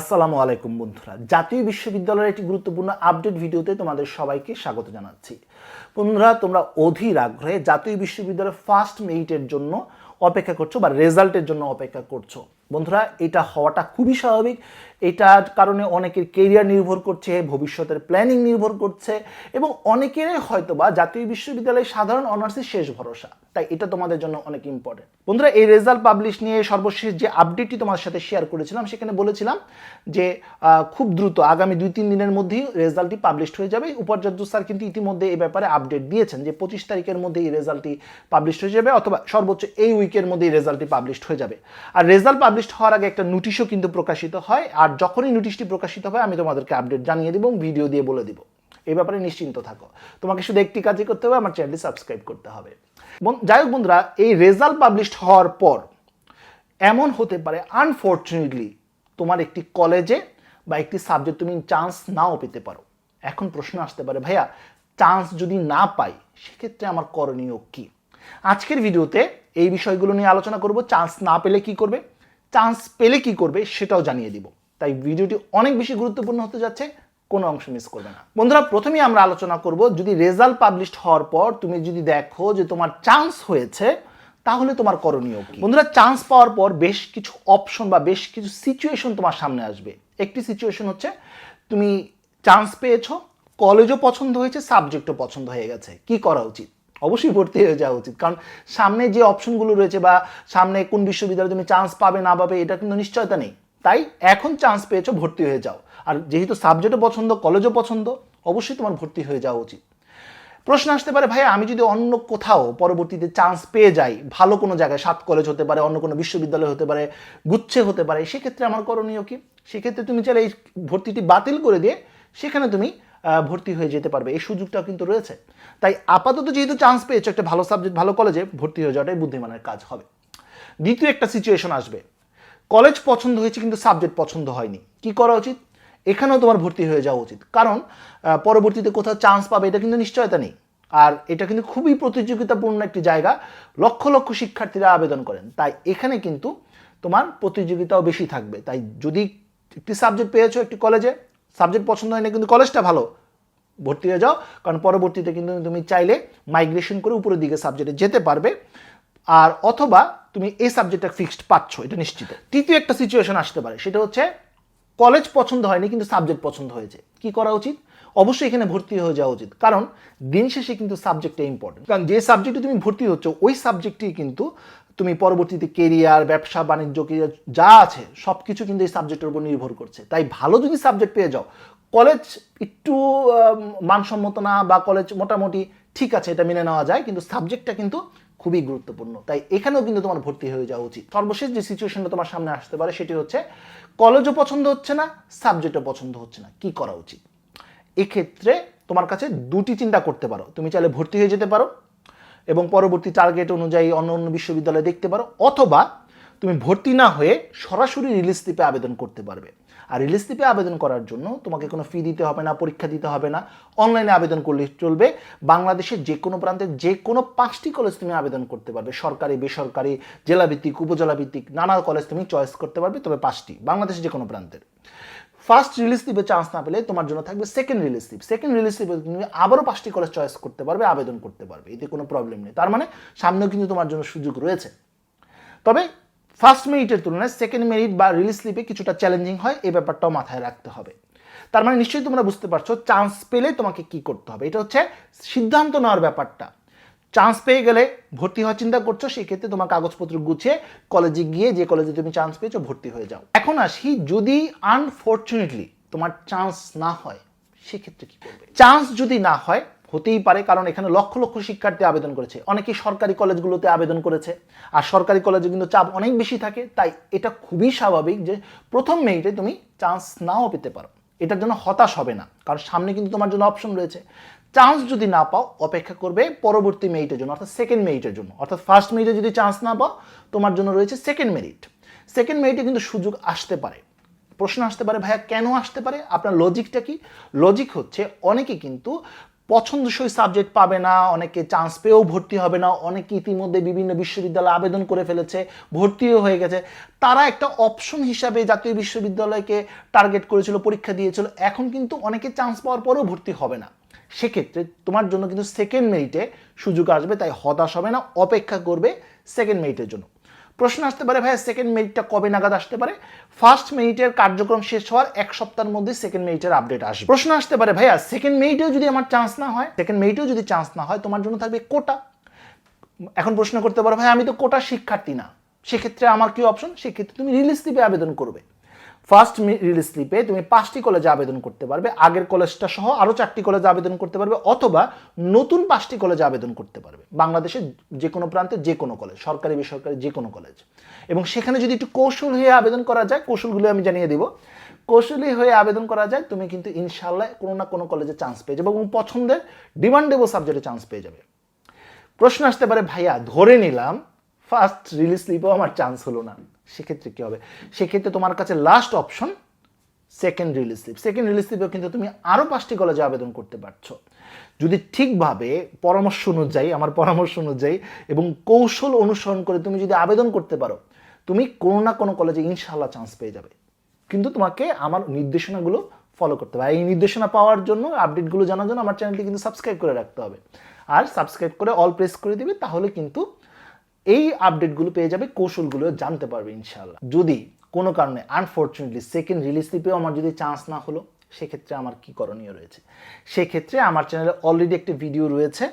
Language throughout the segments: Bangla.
আসসালামু আলাইকুম বন্ধুরা। জাতীয় বিশ্ববিদ্যালয়ের একটি গুরুত্বপূর্ণ আপডেট ভিডিওতে তোমাদের সবাইকে স্বাগত জানাচ্ছি। বন্ধুরা, তোমরা অধীর আগ্রহে জাতীয় বিশ্ববিদ্যালয়ের ফার্স্ট মেরিটের জন্য অপেক্ষা করছ বা রেজাল্টের জন্য অপেক্ষা করছ। বন্ধুরা, এটা হওয়াটা খুবই স্বাভাবিক। এটার কারণে অনেকের কেরিয়ার নির্ভর করছে, ভবিষ্যতের প্ল্যানিং নির্ভর করছে এবং অনেকেরই হয়তো বা জাতীয় বিশ্ববিদ্যালয়ের সাধারণ অনার্সের শেষ ভরসা। তাই এটা তোমাদের জন্য অনেক ইম্পর্টেন্ট বন্ধুরা, এই রেজাল্ট পাবলিশ নিয়ে সর্বশেষ যে আপডেটটি তোমার সাথে শেয়ার করেছিলাম, সেখানে বলেছিলাম যে খুব দ্রুত আগামী দুই তিন দিনের মধ্যেই রেজাল্টটি পাবলিশ হয়ে যাবে। উপাচার্য স্যার কিন্তু ইতিমধ্যে এই ব্যাপারে আপডেট দিয়েছেন যে, পঁচিশ তারিখের মধ্যে এই রেজাল্টটি পাবলিশ হয়ে যাবে অথবা সর্বোচ্চ এই উইকের মধ্যে এই রেজাল্টটি পাবলিশ হয়ে যাবে। আর রেজাল্ট পাবলিশ হওয়ার আগে একটা নোটিশও কিন্তু প্রকাশিত হয়, আর যখনই নোটিশটি প্রকাশিত হয়, আমি তোমাদেরকে আপডেট জানিয়ে দিব ভিডিও দিয়ে বলে দিব। এই ব্যাপারে নিশ্চিন্ত থাকো। তোমাকে শুধু একটি কাজই করতে হবে, আমার চ্যানেলটি সাবস্ক্রাইব করতে হবে। যাই হোক বন্ধুরা, এই রেজাল্ট পাবলিশ হওয়ার পর এমন হতে পারে আনফর্চুনেটলি তোমার একটি কলেজে বা একটি সাবজেক্ট তুমি চান্স নাও পেতে পারো। এখন প্রশ্ন আসতে পারে, ভাইয়া চান্স যদি না পাই, সেক্ষেত্রে আমার করণীয় কি? আজকের ভিডিওতে এই বিষয়গুলো নিয়ে আলোচনা করব চান্স না পেলে কি করবে? চান্স পেলে কি করবে সেটাও জানিয়ে দিব। তাই ভিডিওটি অনেক বেশি গুরুত্বপূর্ণ হতে যাচ্ছে, কোনো অংশ মিস করবে না। বন্ধুরা, প্রথমেই আমরা আলোচনা করব, যদি রেজাল্ট পাবলিশ হওয়ার পর তুমি যদি দেখো যে তোমার চান্স হয়েছে, তাহলে তোমার করণীয় কি? বন্ধুরা চান্স পাওয়ার পর বেশ কিছু অপশন বা বেশ কিছু সিচুয়েশন তোমার সামনে আসবে। একটি সিচুয়েশন হচ্ছে, তুমি চান্স পেয়েছ কলেজও পছন্দ হয়েছে সাবজেক্টও পছন্দ হয়ে গেছে। কি করা উচিত? অবশ্যই ভর্তি হয়ে যাওয়া উচিত। কারণ সামনে যে অপশনগুলো রয়েছে বা সামনে কোন বিশ্ববিদ্যালয়ে তুমি চান্স পাবে না পাবে, এটা কিন্তু নিশ্চয়তা নেই। তাই এখন চান্স পেয়েছ, ভর্তি হয়ে যাও। আর যেহেতু সাবজেক্টও পছন্দ কলেজও পছন্দ, অবশ্যই তোমার ভর্তি হয়ে যাওয়া উচিত। প্রশ্ন আসতে পারে ভাই আমি যদি অন্য কোথাও পরবর্তীতে চান্স পেয়ে যাই, ভালো কোনো জায়গায়, সাত কলেজ হতে পারে, অন্য কোনো বিশ্ববিদ্যালয় হতে পারে, গুচ্ছে হতে পারে, সেক্ষেত্রে আমার করণীয় কি? সেক্ষেত্রে তুমি চাইলে এই ভর্তিটি বাতিল করে দিয়ে, সেখানে তুমি ভর্তি হয়ে যেতে পারবে। এই সুযোগটাও কিন্তু রয়েছে। তাই আপাতত যেহেতু চান্স পেয়েছ, একটা ভালো সাবজেক্ট ভালো কলেজে ভর্তি হয়ে যাওয়াটাই বুদ্ধিমানের কাজ হবে। দ্বিতীয় একটা সিচুয়েশন আসবে। কলেজ পছন্দ হয়েছে কিন্তু সাবজেক্ট পছন্দ হয়নি। কি করা উচিত? এখানেও তোমার ভর্তি হয়ে যাওয়া উচিত। কারণ পরবর্তীতে কোথাও চান্স পাবে, এটা কিন্তু নিশ্চয়তা নেই। আর এটা কিন্তু খুবই প্রতিযোগিতাপূর্ণ একটি জায়গা। লক্ষ লক্ষ শিক্ষার্থীরা আবেদন করেন। তাই এখানে কিন্তু তোমার প্রতিযোগিতাও বেশি থাকবে। তাই যদি একটি সাবজেক্ট পেয়েছ একটি কলেজে সাবজেক্ট পছন্দ হয় না কিন্তু কলেজটা ভালো। ভর্তি হয়ে যাও, কারণ পরবর্তীতে কিন্তু তুমি চাইলে মাইগ্রেশন করে উপরের দিকে সাবজেক্টে যেতে পারবে। আর অথবা তুমি এই সাবজেক্টটা ফিক্সড পাচ্ছ, এটা নিশ্চিত। তৃতীয় একটা সিচুয়েশন আসতে পারে, সেটা হচ্ছে কলেজ পছন্দ হয়নি, কিন্তু সাবজেক্ট পছন্দ হয়েছে। কি করা উচিত? অবশ্যই এখানে ভর্তি হয়ে যাওয়া উচিত। কারণ দিন শেষে কিন্তু সাবজেক্টটা ইম্পর্টেন্ট কারণ যে সাবজেক্টে তুমি ভর্তি হচ্ছ, ওই সাবজেক্টই কিন্তু তুমি পরবর্তীতে কেরিয়ার ব্যবসা, বাণিজ্য কেরিয়ার যা আছে সব কিছু কিন্তু এই সাবজেক্টের উপর নির্ভর করছে। তাই ভালো যদি সাবজেক্ট পেয়ে যাও কলেজ একটু মানসম্মত না বা কলেজ মোটামুটি ঠিক আছে, এটা মেনে নেওয়া যায়, কিন্তু সাবজেক্টটা কিন্তু খুবই গুরুত্বপূর্ণ। তাই এখানেও কিন্তু তোমার ভর্তি হয়ে যাওয়া উচিত। সর্বশেষ যে সিচুয়েশনটা তোমার সামনে আসতে পারে, সেটি হচ্ছে কলেজও পছন্দ হচ্ছে না সাবজেক্টও পছন্দ হচ্ছে না। কি করা উচিত? এক্ষেত্রে তোমার কাছে দুটি চিন্তা করতে পারো। তুমি চাইলে ভর্তি হয়ে যেতে পারো এবং পরবর্তী টার্গেট অনুযায়ী অন্য অন্য বিশ্ববিদ্যালয়ে দেখতে পারো অথবা তুমি ভর্তি না হয়ে সরাসরি রিলিজ স্লিপে আবেদন করতে পারবে। আর রিলিজ স্লিপে আবেদন করার জন্য তোমাকে কোনো ফি দিতে হবে না, পরীক্ষা দিতে হবে না। অনলাইনে আবেদন করলে চলবে। বাংলাদেশের যে কোনো প্রান্তের যে কোনো পাঁচটি কলেজ তুমি আবেদন করতে পারবে। সরকারি, বেসরকারি, জেলাভিত্তিক উপজেলা ভিত্তিক নানা কলেজ তুমি চয়েস করতে পারবে, তবে পাঁচটি। বাংলাদেশের যে কোনো প্রান্তের। ফার্স্ট রিলিজ দিবে চান্স না পেলে তোমার জন্য থাকবে সেকেন্ড রিলিজ দিপ সেকেন্ড রিলিজ দিবে তুমি আবারও পাঁচটি কলেজ চয়েস করতে পারবে, আবেদন করতে পারবে। এতে কোনো প্রবলেম নেই। তার মানে সামনেও কিন্তু তোমার জন্য সুযোগ রয়েছে। তবে ফার্স্ট মেরিটের তুলনায় সেকেন্ড মেরিট বা রিলিজ স্লিপে কিছুটা চ্যালেঞ্জিং হয়, এই ব্যাপারটাও মাথায় রাখতে হবে। তার মানে নিশ্চয়ই তোমরা বুঝতে পারছ চান্স পেলে তোমাকে কি করতে হবে? এটা হচ্ছে সিদ্ধান্ত নেওয়ার ব্যাপারটা। চান্স পেয়ে গেলে ভর্তি হওয়ার চিন্তা করছ সেক্ষেত্রে তোমার কাগজপত্র গুছিয়ে কলেজে গিয়ে যে কলেজে তুমি চান্স পেয়েছ ভর্তি হয়ে যাও। এখন আসি, যদি আনফর্চুনেটলি তোমার চান্স না হয়, সেক্ষেত্রে কি করবে? চান্স যদি না হয়, হতেই পারে, কারণ এখানে লক্ষ লক্ষ শিক্ষার্থী আবেদন করেছে। অনেকেই সরকারি কলেজগুলোতে আবেদন করেছে, আর সরকারি কলেজে কিন্তু চাপ অনেক বেশি থাকে, তাই এটা খুবই স্বাভাবিক যে প্রথম মেয়েটে তুমি চান্স নাও পেতে পারো। এটার জন্য হতাশ হবে না, কারণ সামনে কিন্তু তোমার জন্য অপশন রয়েছে। চান্স যদি না পাও, অপেক্ষা করবে পরবর্তী মেরিটের জন্য, অর্থাৎ সেকেন্ড মেরিটের জন্য। অর্থাৎ ফার্স্ট মেরিটে যদি চান্স না পাও, তোমার জন্য রয়েছে সেকেন্ড মেরিট সেকেন্ড মেরিটে কিন্তু সুযোগ আসতে পারে। প্রশ্ন আসতে পারে, ভাইয়া, কেন আসতে পারে? আপনার লজিকটা কি? লজিক হচ্ছে, অনেকে কিন্তু পছন্দসই সাবজেক্ট পাবে না, অনেকে চান্স পেয়েও ভর্তি হবে না, অনেকে ইতিমধ্যে বিভিন্ন বিশ্ববিদ্যালয়ে আবেদন করে ফেলেছে, ভর্তিও হয়ে গেছে। তারা একটা অপশন হিসাবে জাতীয় বিশ্ববিদ্যালয়কে টার্গেট করেছিল, পরীক্ষা দিয়েছিল, এখন কিন্তু অনেকে চান্স পাওয়ার পরেও ভর্তি হবে না। সেক্ষেত্রে তোমার জন্য কিন্তু সেকেন্ড মেরিটে সুযোগ আসবে, তাই হতাশ হবে না, অপেক্ষা করবে সেকেন্ড মেরিটের জন্য। প্রশ্ন আসতে পারে ভাই সেকেন্ড মেরিটটা কবে নাগাদ আসতে পারে? ফার্স্ট মেরিটের কার্যক্রম শেষ হওয়ার এক সপ্তাহের মধ্যে সেকেন্ড মেরিটের আপডেট আসবে। প্রশ্ন আসতে পারে, ভাইয়া সেকেন্ড মেরিটেও যদি আমার চান্স না হয় সেকেন্ড মেরিটেও যদি চান্স না হয়, তোমার জন্য থাকবে কোটা এখন প্রশ্ন করতে পারো ভাই আমি তো কোটা শিক্ষার্থী না। সেক্ষেত্রে আমার কি অপশন সেক্ষেত্রে তুমি রিলিজ স্লিপে আবেদন করবে। ফার্স্ট রিলিজ স্লিপে তুমি পাঁচটি কলেজে আবেদন করতে পারবে, আগের কলেজটা সহ আরও চারটি কলেজে আবেদন করতে পারবে, অথবা নতুন পাঁচটি কলেজে আবেদন করতে পারবে, বাংলাদেশের যে কোনো প্রান্তে যে কোনো কলেজ সরকারি, বেসরকারি যে কোনো কলেজ এবং সেখানে যদি একটু কৌশল হয়ে আবেদন করা যায়, কৌশলগুলো আমি জানিয়ে দিব। কৌশলী হয়ে আবেদন করা যায়, তুমি কিন্তু ইনশাল্লাহ কোনো না কোনো কলেজে চান্স পেয়ে যাবে এবং পছন্দের ডিমান্ডেবল সাবজেক্টে চান্স পেয়ে যাবে। প্রশ্ন আসতে পারে, ভাইয়া, ধরে নিলাম ফার্স্ট রিলিজ স্লিপেও আমার চান্স হলো না। সেক্ষেত্রে কী হবে? সেক্ষেত্রে তোমার কাছে last option second release slip second release স্লিপেও কিন্তু তুমি আরও পাঁচটি কলেজে আবেদন করতে পারছ। যদি ঠিকভাবে পরামর্শ অনুযায়ী, আমার পরামর্শ অনুযায়ী এবং কৌশল অনুসরণ করে তুমি যদি আবেদন করতে পারো, তুমি কোনো না কোনো কলেজে ইনশাল্লাহ চান্স পেয়ে যাবে। কিন্তু তোমাকে আমার নির্দেশনাগুলো ফলো করতে হবে। এই নির্দেশনা পাওয়ার জন্য আপডেটগুলো জানার জন্য আমার চ্যানেলটি কিন্তু সাবস্ক্রাইব করে রাখতে হবে। আর সাবস্ক্রাইব করে অল প্রেস করে দিবে, তাহলে কিন্তু এই আপডেটগুলো পেয়ে যাবে, কৌশলগুলো জানতে পারবে ইনশাল্লাহ যদি কোনো কারণে আনফর্চুনেটলি সেকেন্ড রিলিজ স্লিপেও আমার যদি চান্স না হলো, সেক্ষেত্রে আমার কি করণীয় রয়েছে? সেক্ষেত্রে আমার চ্যানেলে অলরেডি একটি ভিডিও রয়েছে।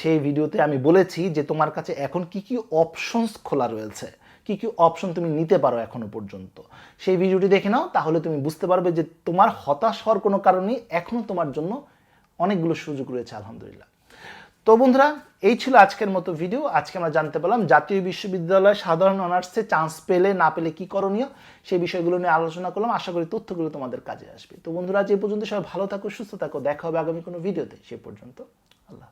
সেই ভিডিওতে আমি বলেছি যে, তোমার কাছে এখন কি কি অপশনস খোলা রয়েছে? কি কি অপশন তুমি নিতে পারো এখনও পর্যন্ত? সেই ভিডিওটি দেখে নাও, তাহলে তুমি বুঝতে পারবে যে, তোমার হতাশ হওয়ার কোনো কারণেই এখনও তোমার জন্য অনেকগুলো সুযোগ রয়েছে, আলহামদুলিল্লাহ। তো বন্ধুরা, এই ছিল আজকের মতো ভিডিও আজকে আমরা জানতে পারলাম জাতীয় বিশ্ববিদ্যালয় সাধারণ অনার্সে চান্স পেলে না পেলে কি করণীয়, সেই বিষয়গুলো নিয়ে আলোচনা করলাম। আশা করি তথ্যগুলো তোমাদের কাজে আসবে। তো বন্ধুরা, আজ এই পর্যন্ত সবাই ভালো থাকো, সুস্থ থাকো। দেখা হবে আগামী কোনো ভিডিওতে সে পর্যন্ত আল্লাহ।